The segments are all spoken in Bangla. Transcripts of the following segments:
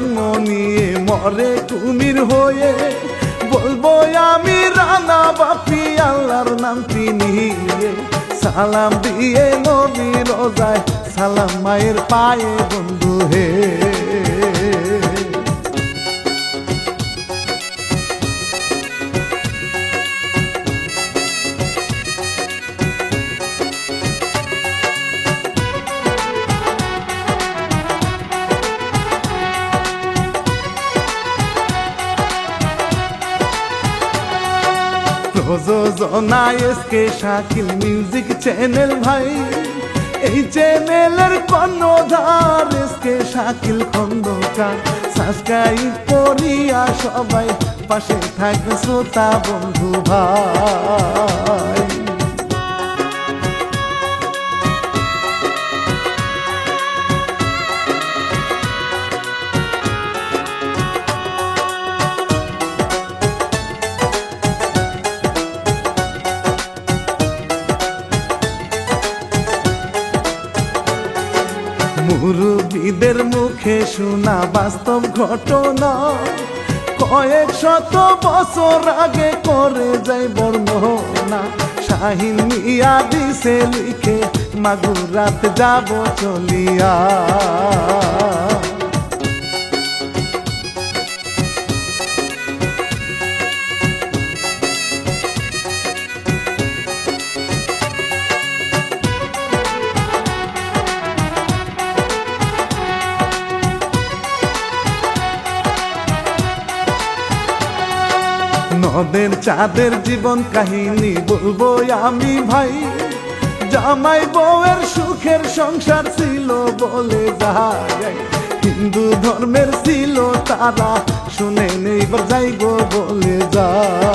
জন্ম নিয়ে মরে কুমির হয়ে বলব আমি রানা বাপি, আল্লাহর নাম নিয়ে। সালাম দিয়ে নবী রোজায়, সালাম মায়ের পায়ে বন্ধু হে। প্রযোজনা এসকে শাকিল মিউজিক চ্যানেল ভাই। এই চ্যানেলের কর্ণধার এসকে শাকিল খন্দকার। সাবস্ক্রাইব করিয়া সবাই পাশে থাকবে শ্রোতা বন্ধু ভাই। শোনা বাস্তব ঘটনা। কয়েক শত বছর আগে করে যাই বর্ণনা। শাহিন মিয়া দিছে লিখে মাগুরাত যাব চলিয়া। নদের চাঁদের জীবন কাহিনী বলব আমি ভাই। জামাই বউয়ের সুখের সংসার ছিল বলে যায়। হিন্দু ধর্মের ছিল তারা, শুনে নেই বোঝাইবো বলে যায়।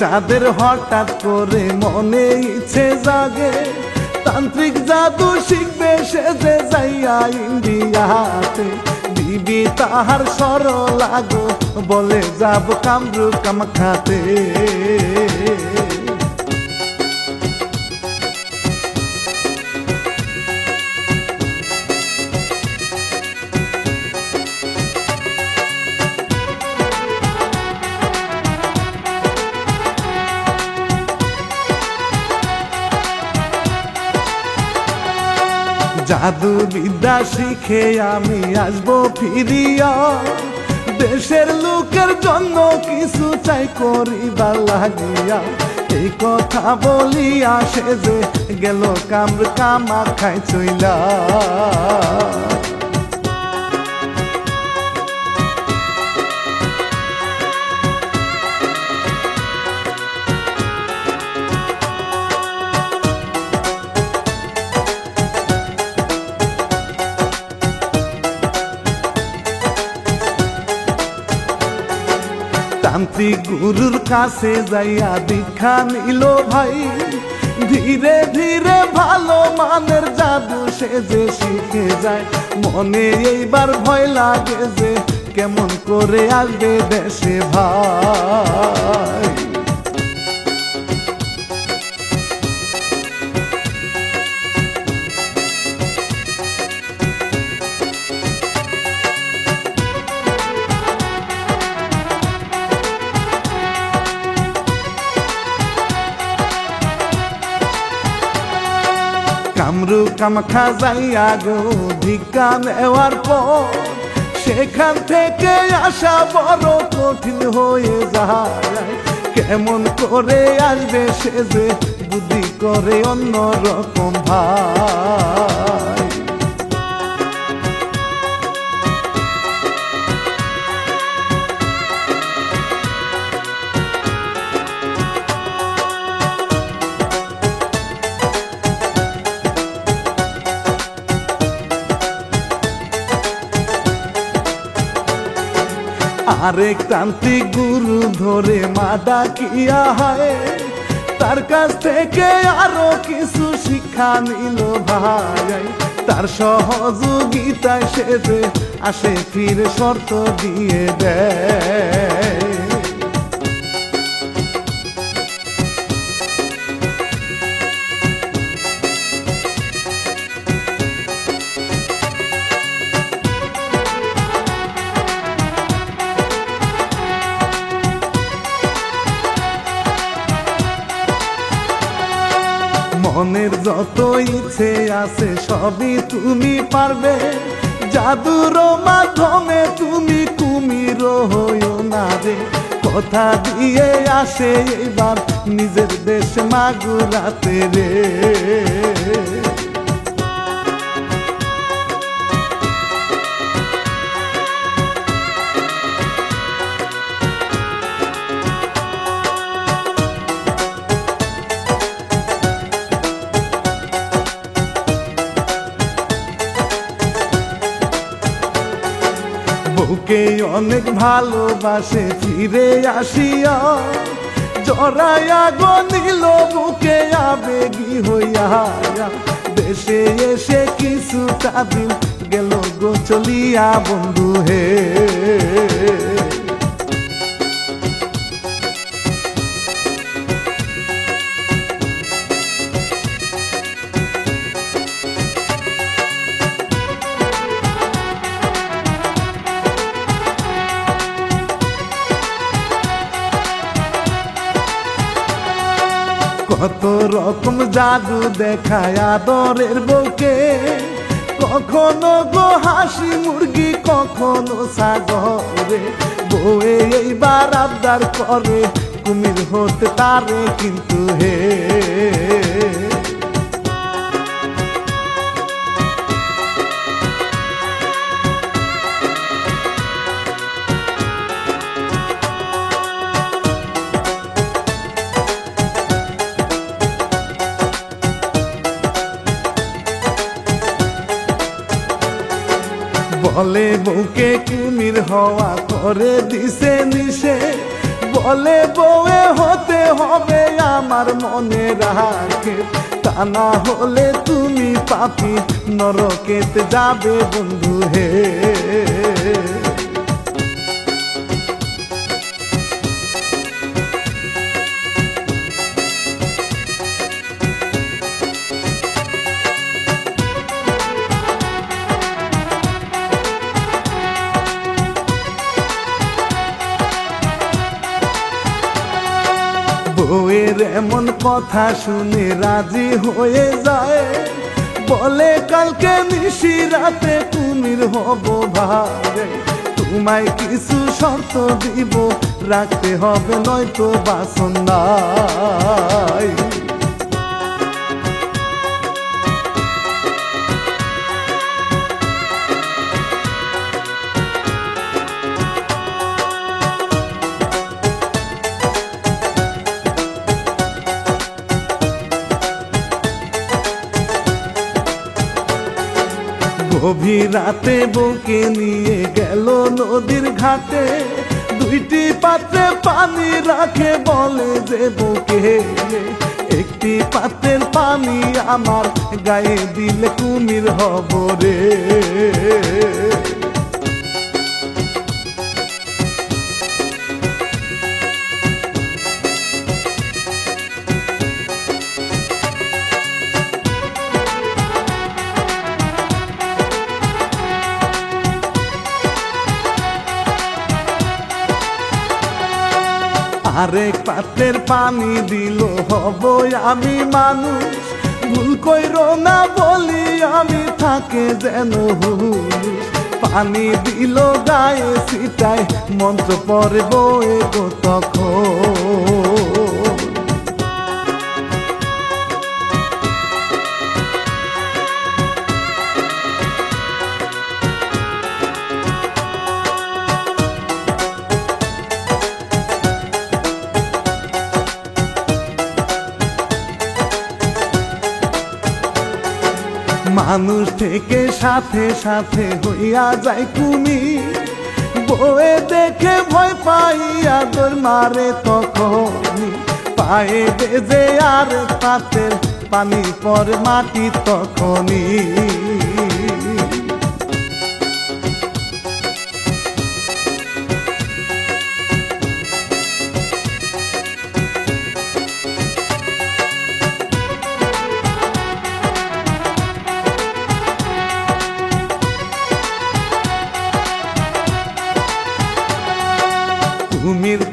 চাঁদের হঠাৎ করে মনে ইচ্ছে জাগে, তান্ত্রিক জাদু শিখবে সে যে যাইয়া ইন্ডিয়াতে। দিবি তাহার সরল আগো বলে যাব কামরু কামাখাতে জাদু বিদ্যা শিখে আমি আসব ফিরিয়া। দেশের লোকের জন্য কিছু চাই করিবার লাগিয়া। এই কথা বলিয়া সে যে গেল কামড় কামা খাই চইলা। তান্ত্রিক গুরুর কাছে যাইয়া দীক্ষা নিল ভাই, ধীরে ধীরে ভালো মানের জাদু সে যে শিখে যায়। মনে এইবার ভয় লাগে যে কেমন করে আসবে দেশে ভাই। কামরু খাজাই আগো ভিক্ষা নেওয়ার পর সেখান থেকে আসা বড় কঠিন হয়ে যায়। কেমন করে আসবে সে যে বুদ্ধি করে অন্য রকম ভাই আরেক তান্ত্রিক গুরু ধরে মা ডাকিয়া হয়। তার কাছ থেকে আরও কিছু শিক্ষা নিল ভাই। তার সহযোগিতায় সে আসে ফিরে শর্ত দিয়ে দেয়। মনের যত ইচ্ছে আছে সবই তুমি পারবে। জাদুর মাধ্যমে তুমি কুমির হইও না রে। কথা দিয়ে আসে এবার নিজের দেশ মাগুরাতে রে। বউকে অনেক ভালোবাসে, ফিরে আসিয়া জড়াইয়া গো নিল বুকে আবেগি হইয়া দেশে এসে কিছুটা দিন গেল গো, চলিয়া বন্ধু হে। রকম জাদু দেখায় আদরের বউকে। কখনো গো হাসি মুরগি, কখনো সাগরে। বউয়ে এইবার আবদার করে, কুমির হতে পারে কিন্তু হে। বলে, বউকে কুমির হওয়া করে দিছে নিশে বলে, বউয়ে হতে হবে আমার মনে রাখে। তা না হলে তুমি পাপি নরকেতে যাবে বন্ধু হে। বউয়ের এমন কথা শুনে রাজি হয়ে যায়। বলে, কালকে নিশি রাতে কুমির হব ভাবে। তোমায় কিছু শর্ত দিব, রাখতে হবে নয়তো বাসন গভীর রাতে বউকে নিয়ে গেল নদীর ঘাটে। দুইটি পাত্রে পানি রাখে বলে যে বউকে একটি পাত্রের পানি আমার গায়ে দিলে কুমির হব রে। পাত্রের পানি দিল হব আমি মানুষ। ভুল কইর না বলি আমি থাকে যেন পানি দিল গায়ে সিটায় মন্ত্র পরে বয়ে তখন। মানুষ থেকে সাথে সাথে হইয়া যায় তুমি বয়ে দেখে ভয় পাইয়া তোর মারে তখন পায়ে বেজে আর তাতে পানি পর মাটি তখনই।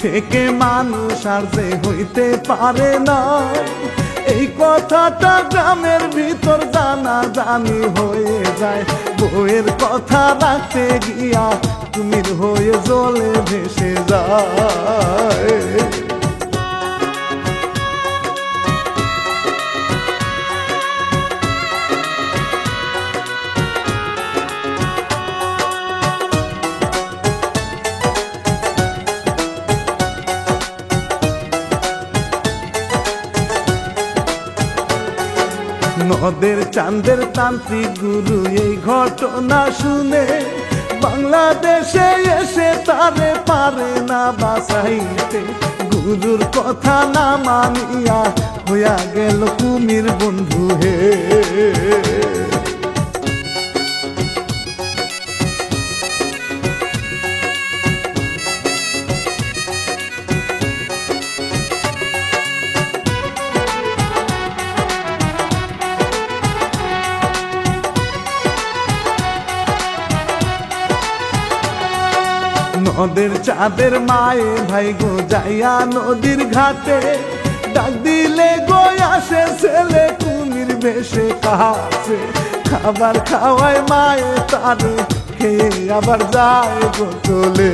থেকে মানুষ আর যে হইতে পারে না। এই কথাটা গ্রামের ভিতর জানা জানি হয়ে যায়। বউয়ের কথা রাখতে গিয়া তুমি হয়ে জলে ভেসে যায়। চাঁদের তান্ত্রিক গুরু এই ঘটনা শুনে বাংলাদেশে এসে তারে পারে না বাসাইতে গুরুর কথা না মানিয়া হইয়া গেল কুমির বন্ধু হে। নদের চাঁদের মায়ে ভাই গো, যাইয়া নদীর ঘাটে ডাক দিলে গো, আসে ছেলে কুমির বেশে কাছে। খাবার খাওয়ায় মায়ে তারে খেয়ে আবার যায় গো চলে।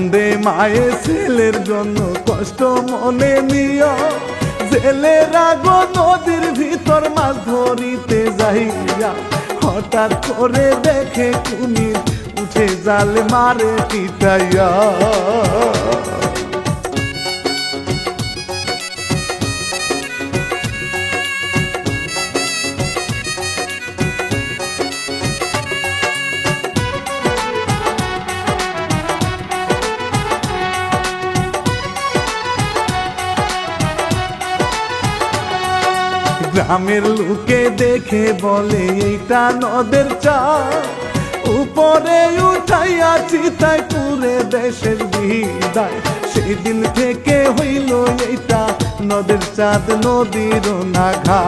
কান্দে মায়ে ছেলের জন্য কষ্ট মনে নিও জেলেরা গো নদীর ভিতর মাছ ধরিতে যাইয়া, হঠাৎ করে দেখে কুমির উঠে জাল মারে পিটাইয়া। গ্রামের লোকে দেখে বলে, এইটা নদের চা উপরে উঠাইয়া চিতায় পুরে দেশের বিদায়। সেই দিন থেকে হইল এইটা নদের চাঁদ, নদীর নাঘা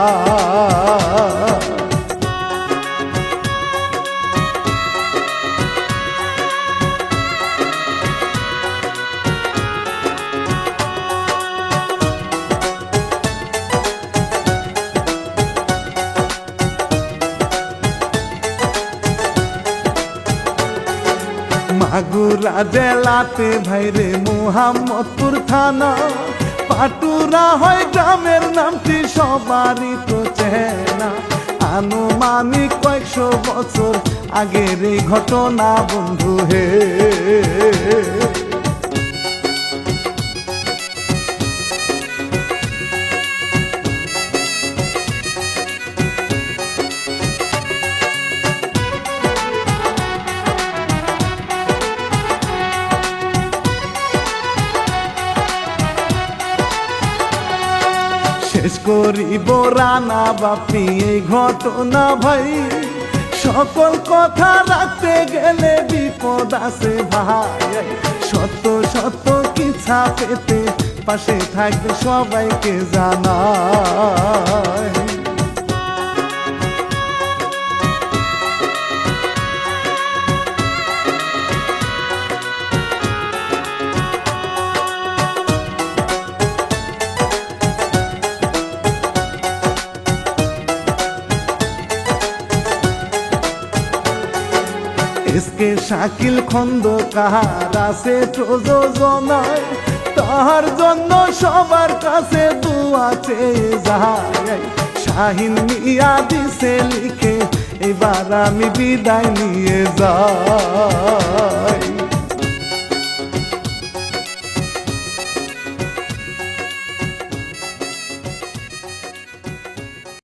মাগুরা জেলাতে ভাইরে মোহাম্মদপুর থানা। পাটুরা হয় গ্রামের নামটি, সবারই তো চেনা। আনুমানিক কয়েকশো বছর আগের এই ঘটনা, বন্ধু হে। শেষ করিব রানা বাপি, এই ঘটনা ভাই। সকল কথা রাখতে গেলে বিপদ আছে ভাই। শত সত্য কিছা পেতে পাশে থাকবে সবাইকে জানায় এসকে শাকিল খন্দ কাহার আছে প্রযোজনায়? তাহার জন্য সবার কাছে দোয়া চেয়ে যায়। শাহিন মিয়া দিছে লিখে, এবার আমি বিদায় নিয়ে যাই।